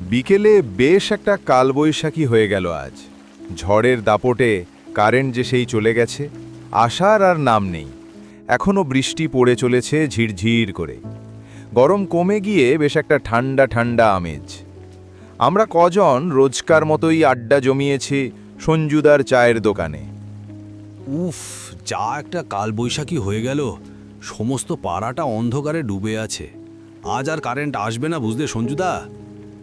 বিকেলে বেশ একটা কালবৈশাখী হয়ে গেল আজ। ঝড়ের দাপটে কারেন্ট যে সেই চলে গেছে আসার আর নাম নেই। এখনও বৃষ্টি পড়ে চলেছে ঝিরঝির করে। গরম কমে গিয়ে বেশ একটা ঠান্ডা ঠান্ডা আমেজ। আমরা কজন রোজকার মতোই আড্ডা জমিয়েছি সঞ্জুদার চায়ের দোকানে। উফ, যা একটা কালবৈশাখী হয়ে গেল। সমস্ত পাড়াটা অন্ধকারে ডুবে আছে। আজ আর কারেন্ট আসবে না বুঝলে সঞ্জুদা?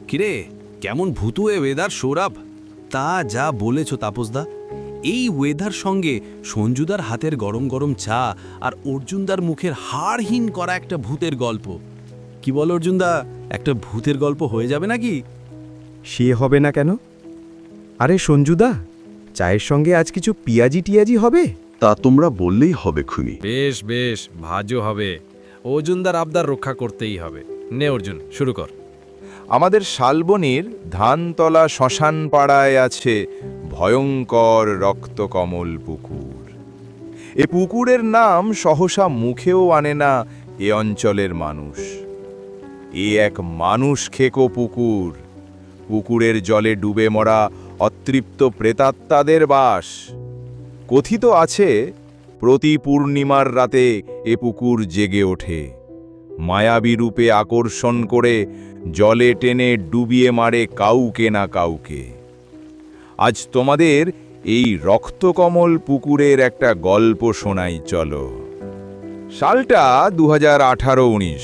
কিরে কেমন ভূতুয়ে ওয়েদার সৌরভ? তা যা বলেছ তাপসদা। এই ওয়েদার সঙ্গে সঞ্জুদার হাতের গরম গরম চা আর অর্জুনদার মুখের হাড়হীন করা একটা ভূতের গল্প। কি বল অর্জুনদা একটা ভূতের গল্প হয়ে যাবে নাকি? সে হবে না কেন? আরে সঞ্জুদা চায়ের সঙ্গে আজ কিছু পিয়াজি টিয়াজি হবে? তা তোমরা বললেই হবে খুনি। বেশ বেশ ভাজও হবে। অর্জুনদার আবদার রক্ষা করতেই হবে। নে অর্জুন শুরু কর। আমাদের শালবনির ধানতলা শ্মশান পাড়ায় আছে ভয়ঙ্কর রক্তকমল পুকুর। এ পুকুরের নাম সহসা মুখেও আনে না এ অঞ্চলের মানুষ। এ এক মানুষ খেকো পুকুর। পুকুরের জলে ডুবে মরা অতৃপ্ত প্রেতাত্মাদের বাস। কথিত আছে, প্রতি পূর্ণিমার রাতে এ পুকুর জেগে ওঠে। মায়াবী রূপে আকর্ষণ করে জলে টেনে ডুবিয়ে মারে কাউকে না কাউকে। আজ তোমাদের এই রক্তকমল পুকুরের একটা গল্প শোনাই, চলো। সালটা দু হাজার আঠারো উনিশ।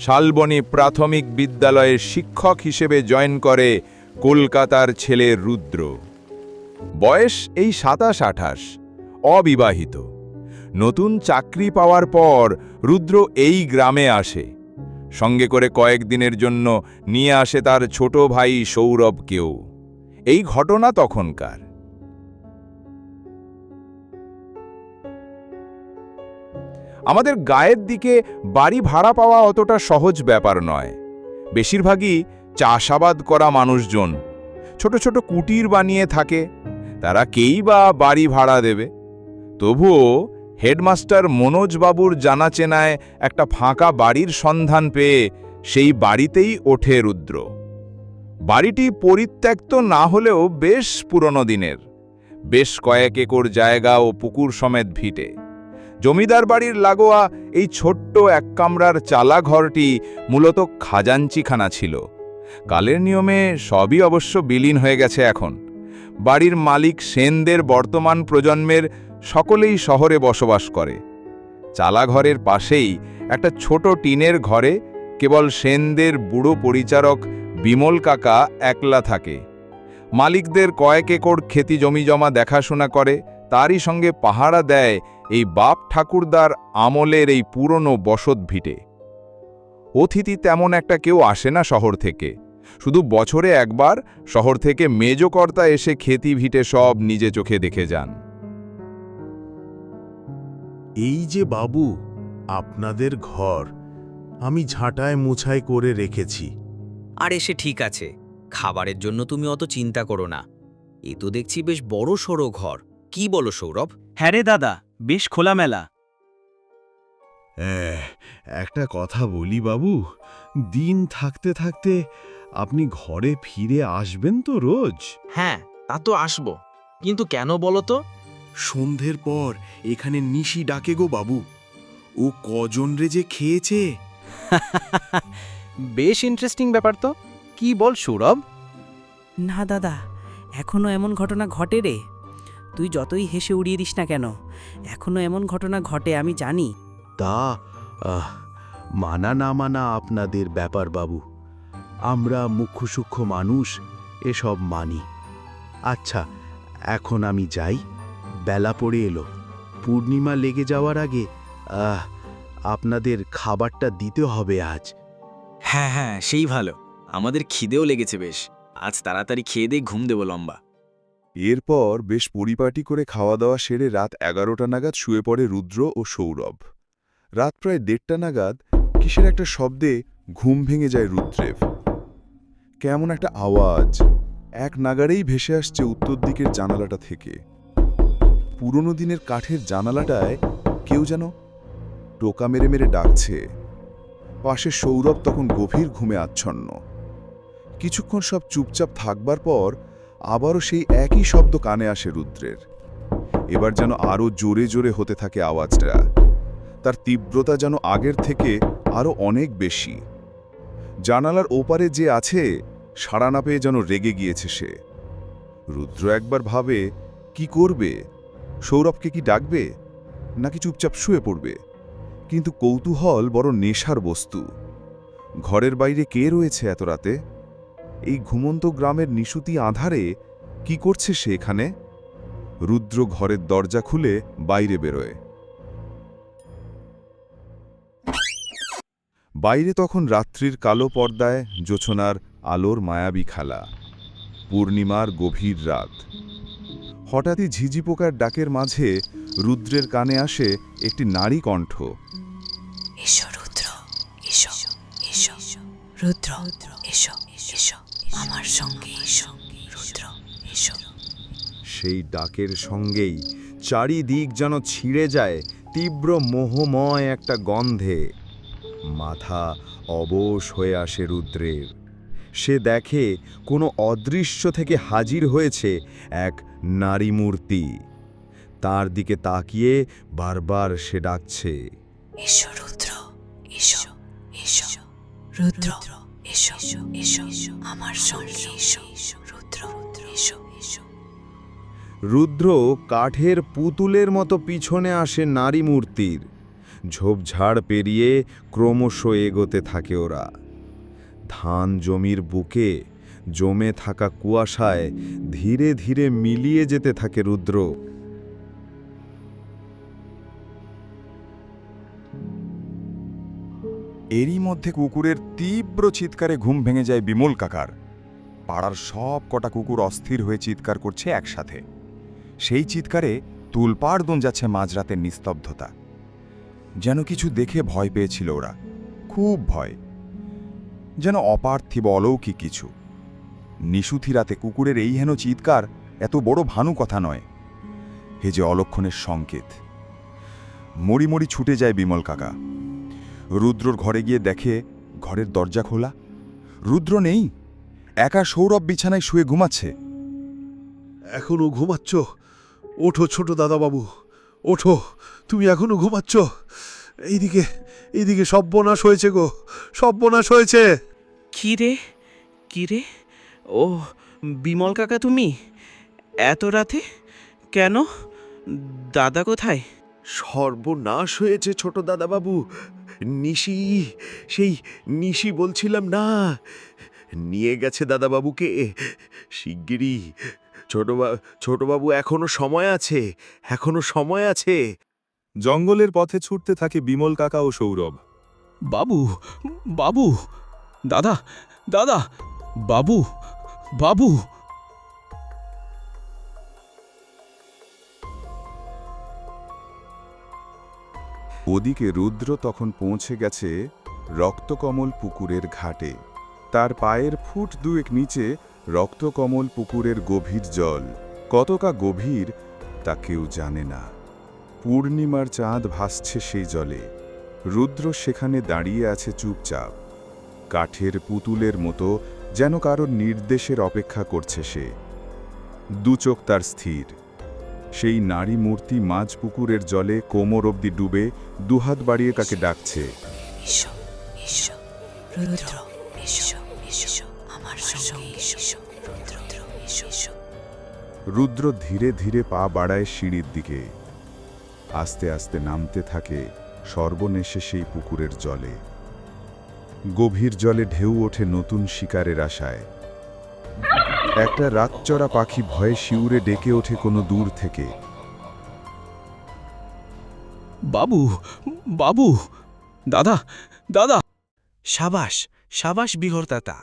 শালবনী প্রাথমিক বিদ্যালয়ের শিক্ষক হিসেবে জয়েন করে কলকাতার ছেলে রুদ্র। বয়স এই সাতাশ আঠাশ, অবিবাহিত। নতুন চাকরি পাওয়ার পর রুদ্র এই গ্রামে আসে। সঙ্গে করে কয়েকদিনের জন্য নিয়ে আসে তার ছোট ভাই সৌরভকেও এই ঘটনা তখনকার। আমাদের গায়ের দিকে বাড়ি ভাড়া পাওয়া অতটা সহজ ব্যাপার নয়। বেশিরভাগই চাষাবাদ করা মানুষজন। ছোট ছোট কুটির বানিয়ে থাকে। তারা কেই বা বাড়ি ভাড়া দেবে? তবুও হেডমাস্টার মনোজবাবুর জানা চেনায় একটা ফাঁকা বাড়ির সন্ধান পেয়ে সেই বাড়িতেই ওঠে রুদ্র। বাড়িটি পরিত্যক্ত না হলেও বেশ পুরনো দিনের। বেশ কয়েক একর জায়গা ও পুকুর সমেত ভিটে। জমিদার বাড়ির লাগোয়া এই ছোট্ট এক কামরার চালা ঘরটি মূলত খাজাঞ্চিখানা ছিল। কালের নিয়মে সবই অবশ্য বিলীন হয়ে গেছে এখন। বাড়ির মালিক সেনদের বর্তমান প্রজন্মের সকলেই শহরে বসবাস করে। চালাঘরের পাশেই একটা ছোট টিনের ঘরে কেবল সেনদের বুড়ো পরিচারক বিমল কাকা একলা থাকে। মালিকদের কয়েক একর খেতি জমি জমা দেখাশোনা করে, তারই সঙ্গে পাহারা দেয় এই বাপ ঠাকুরদার আমলের এই পুরনো বসত ভিটে। অতিথি তেমন একটা কেউ আসে না শহর থেকে। শুধু বছরে একবার শহর থেকে মেজকর্তা এসে খেতি ভিটে সব নিজে চোখে দেখে যান। এই যে বাবু আপনাদের ঘর আমি ঝাঁটায় মুছাই করে রেখেছি। আর এসে ঠিক আছে খাবারের জন্য তুমি অত চিন্তা করো না। এ তো দেখছি বেশ বড় সড়ো ঘর। কি বলো সৌরভ? হ্যাঁ রে দাদা বেশ খোলামেলা। এহ, একটা কথা বলি বাবু দিন থাকতে থাকতে আপনি ঘরে ফিরে আসবেন তো রোজ? হ্যাঁ তা তো আসব। কিন্তু কেন বলো তো? সন্ধ্যের পর এখানে নিশি ডাকে গো বাবু। ও কজন রে যে খেয়েছে? বেশ ইন্টারেস্টিং ব্যাপার তো। কি বল সৌরভ? না দাদা এখনও এমন ঘটনা ঘটে রে। তুই যতই হেসে উড়িয়ে দিস না কেন এখনও এমন ঘটনা ঘটে আমি জানি। তা আহ, মানা না মানা আপনাদের ব্যাপার বাবু। আমরা মুখ্য সূক্ষ্ম মানুষ এসব মানি। আচ্ছা এখন আমি যাই। বেলা পড়ে এলো। পূর্ণিমা লেগে যাওয়ার আগে আহ আপনাদের খাবারটা দিতে হবে আজ। হ্যাঁ হ্যাঁ সেই ভালো। আমাদের খিদেও লেগেছে বেশ। আজ তাড়াতাড়ি খেয়ে দিয়ে ঘুম দেবো লম্বা। এরপর বেশ পরিপাটি করে খাওয়া দাওয়া সেরে রাত এগারোটা নাগাদ শুয়ে পড়ে রুদ্র ও সৌরভ। রাত প্রায় দেড়টা নাগাদ কিসের একটা শব্দে ঘুম ভেঙে যায় রুদ্রেভ কেমন একটা আওয়াজ। এক নাগারেই ভেসে আসছে উত্তর দিকের জানালাটা থেকে। পুরনো দিনের কাঠের জানালাটায় কেউ যেন টোকা মেরে মেরে ডাকছে। পাশে সৌরভ তখন গভীর ঘুমে আচ্ছন্ন। কিছুক্ষণ সব চুপচাপ থাকবার পর আবারও সেই একই শব্দ কানে আসে রুদ্রের। এবার যেন আরও জোরে জোরে হতে থাকে আওয়াজটা। তার তীব্রতা যেন আগের থেকে আরও অনেক বেশি। জানালার ওপারে যে আছে, সাড়া না পেয়ে যেন রেগে গিয়েছে সে। রুদ্র একবার ভাবে, কি করবে? সৌরভকে কি ডাকবে, নাকি চুপচাপ শুয়ে পড়বে? কিন্তু কৌতূহল বড় নেশার বস্তু। ঘরের বাইরে কে রয়েছে এত রাতে? এই ঘুমন্ত গ্রামের নিশুতি আধারে কি করছে সে এখানে? রুদ্র ঘরের দরজা খুলে বাইরে বেরোয়। বাইরে তখন রাত্রির কালো পর্দায় জোছনার আলোর মায়াবী খালা। পূর্ণিমার গভীর রাত। হঠাৎই ঝিঝি পোকার ডাকের মাঝে রুদ্রের কানে আসে একটি নারী কণ্ঠ। এসো রুদ্র এসো এসো রুদ্র এসো এসো আমার সঙ্গে এসো রুদ্র এসো। সেই ডাকের সঙ্গেই চারিদিক যেন ছিঁড়ে যায় তীব্র মোহময় একটা গন্ধে। মাথা অবশ হয়ে আসে রুদ্রের। সে দেখে কোনো অদৃশ্য থেকে হাজির হয়েছে এক নারী মূর্তি তার দিকে তাকিয়ে বারবার সে ডাকছে। এসো রুদ্র এসো এসো রুদ্র এসো এসো আমার সঙ্গে এসো রুদ্র এসো এসো। রুদ্র কাঠের পুতুলের মতো পিছনে আসে নারী মূর্তির ঝোপঝাড় পেরিয়ে ক্রমশ এগোতে থাকে ওরা। ধান জমির বুকে জমে থাকা কুয়াশায় ধীরে ধীরে মিলিয়ে যেতে থাকে রুদ্র। এরই মধ্যে কুকুরের তীব্র চিৎকারে ঘুম ভেঙে যায় বিমল কাকার। পাড়ার সব কটা কুকুর অস্থির হয়ে চিৎকার করছে একসাথে। সেই চিৎকারে তুলপাড় দোন যাচ্ছে মাঝরাতের নিস্তব্ধতা। যেন কিছু দেখে ভয় পেয়েছিল ওরা। খুব ভয়। যেন অপার্থিব অলৌকিক কিছু। নিশুথি রাতে কুকুরের এই হেন চিৎকার এত বড় ভানু কথা নয়। হে যে অলক্ষণের সংকেত। মরি মরি ছুটে যায় বিমল কাকা। রুদ্রর ঘরে গিয়ে দেখে ঘরের দরজা খোলা। রুদ্র নেই। একা সৌরভ বিছানায় শুয়ে ঘুমাচ্ছে। এখনও ঘুমাচ্ছ? ওঠো ছোট দাদাবাবু। ওঠো। তুমি এখনও ঘুমাচ্ছ? এইদিকে এইদিকে সব্যনাশ হয়েছে গো। সব্যনাশ হয়েছে। কি রে? কি রে? ও বিমল কাকা তুমি? এত রাতে? কেন? দাদা কোথায়? সর্বনাশ হয়েছে ছোট দাদাবাবু। নিশি সেই নিশি বলছিলাম না। নিয়ে গেছে দাদাবাবুকে। শিগগিরই। ছোটবা ছোটবাবু এখনও সময় আছে এখনও সময় আছে। জঙ্গলের পথে ছুটতে থাকে বিমল কাকা ও সৌরভ। বাবু বাবু দাদা দাদা বাবু বাবু। ওদিকে রুদ্র তখন পৌঁছে গেছে রক্তকমল পুকুরের ঘাটে। তার পায়ের ফুট দুয়েক নিচে রক্তকমল পুকুরের গভীর জল। কতকা গভীর তা কেউ জানে না। পূর্ণিমার চাঁদ ভাসছে সেই জলে। রুদ্র সেখানে দাঁড়িয়ে আছে চুপচাপ। কাঠের পুতুলের মতো যেন কারোর নির্দেশের অপেক্ষা করছে সে। দুচোখ তার স্থির। সেই নারী মূর্তি মাঝ পুকুরের জলে কোমর অবধি ডুবে দুহাত বাড়িয়ে কাকে ডাকছে? রুদ্র ধীরে ধীরে পা বাড়ায় সিঁড়ির দিকে। আস্তে আস্তে নামতে থাকে সর্বনেশে সেই পুকুরের জলে। গভীর জলে ঢেউ ওঠে নতুন শিকারের আশায়। একটা রাতচরা পাখি ভয়ে শিউরে ডেকে ওঠে কোনো দূর থেকে। বাবু বাবু, দাদা দাদা। সাবাস সাবাস বিহর্তাতা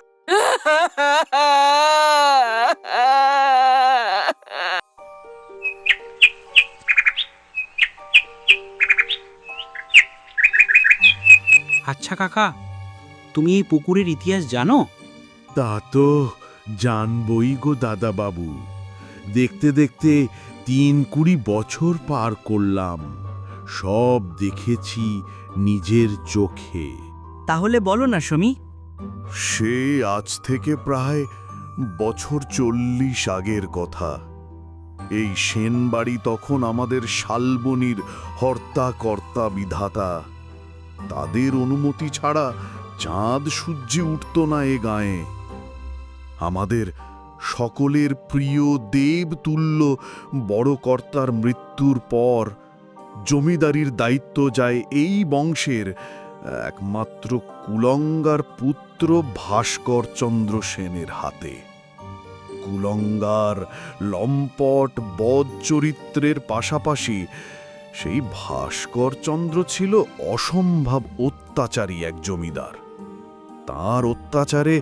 আচ্ছা কাকা। তুমি এই পুকুরের ইতিহাস জানো? তা তো জানবই গো দাদাবাবু। দেখতে দেখতে তিন কুড়ি বছর পার করলাম। সব দেখেছি নিজের চোখে। তাহলে বলো না সমী। সে আজ থেকে প্রায় বছর চল্লিশ আগের কথা। এই সেনবাড়ি তখন আমাদের শালবনির হর্তা কর্তা বিধাতা। তাদের অনুমতি ছাড়া চাঁদ সূর্যে উঠত না এ গায়ে। আমাদের সকলের প্রিয় দেব তুল্য বড় কর্তার মৃত্যুর পর জমিদারির দায়িত্ব যায় এই বংশের, একমাত্র কুলঙ্গার পুত্র ভাস্কর চন্দ্র সেনের হাতে। কুলঙ্গার লম্পট বদ চরিত্রের পাশাপাশি সেই ভাস্কর চন্দ্র ছিল অসম্ভব অত্যাচারী এক জমিদার। তার অত্যাচারে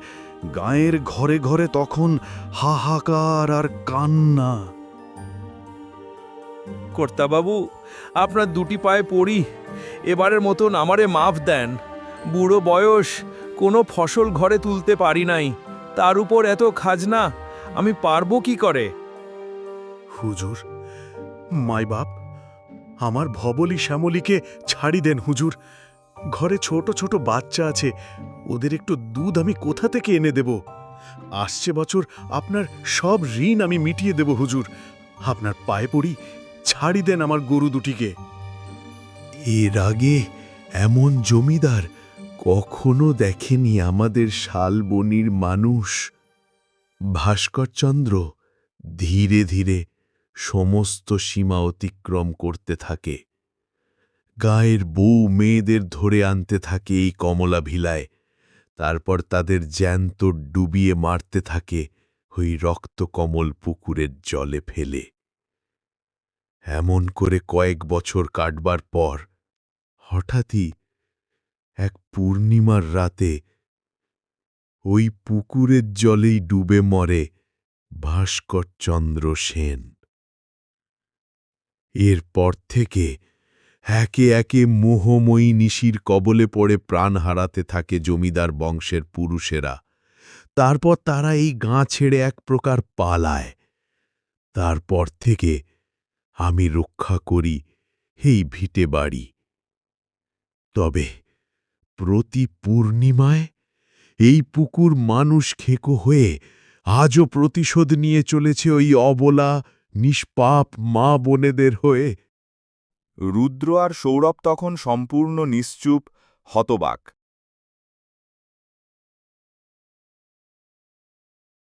গায়ের ঘরে ঘরে তখন হাহাকার আর কান্না। কর্তাবাবু আপনার দুটি পায়ে পড়ি। এবারের মতন আমারে মাফ দেন। বুড়ো বয়স কোনো ফসল ঘরে তুলতে পারি নাই। তার উপর এত খাজনা আমি পারব কি করে? হুজুর মাই বাপ আমার ভবলি শ্যামলীকে ছাড়ি দেন হুজুর। ঘরে ছোট ছোট বাচ্চা আছে। ওদের একটু দুধ আমি কোথা থেকে এনে দেব? আসছে বছর আপনার সব ঋণ আমি মিটিয়ে দেব হুজুর। আপনার পায়ে পড়ি, ছাড়ি দেন আমার গরু দুটিকে। এর আগে এমন জমিদার কখনো দেখেনি আমাদের শালবনির মানুষ। ভাস্করচন্দ্র ধীরে ধীরে সমস্ত সীমা অতিক্রম করতে থাকে। গায়ের বউ মেয়েদের ধরে আনতে থাকে এই কমলা ভিলায় তারপর তাদের জ্যান্ত ডুবিয়ে মারতে থাকে ওই রক্তকমল পুকুরের জলে ফেলে। এমন করে কয়েক বছর কাটবার পর হঠাৎই এক পূর্ণিমার রাতে ওই পুকুরের জলেই ডুবে মরে ভাস্করচন্দ্র সেন। এরপর থেকে একে একে মোহময়ী নিশির কবলে পড়ে প্রাণ হারাতে থাকে জমিদার বংশের পুরুষেরা। তারপর তারা এই গাঁ ছেড়ে এক প্রকার পালায়। তারপর থেকে আমি রক্ষা করি এই ভিটে বাড়ি। তবে প্রতি পূর্ণিমায় এই পুকুর মানুষ খেকো হয়ে আজও প্রতিশোধ নিয়ে চলেছে ওই অবলা, নিষ্পাপ মা বোনেদের হয়ে। রুদ্র আর সৌরভ তখন সম্পূর্ণ নিশ্চুপ হতবাক।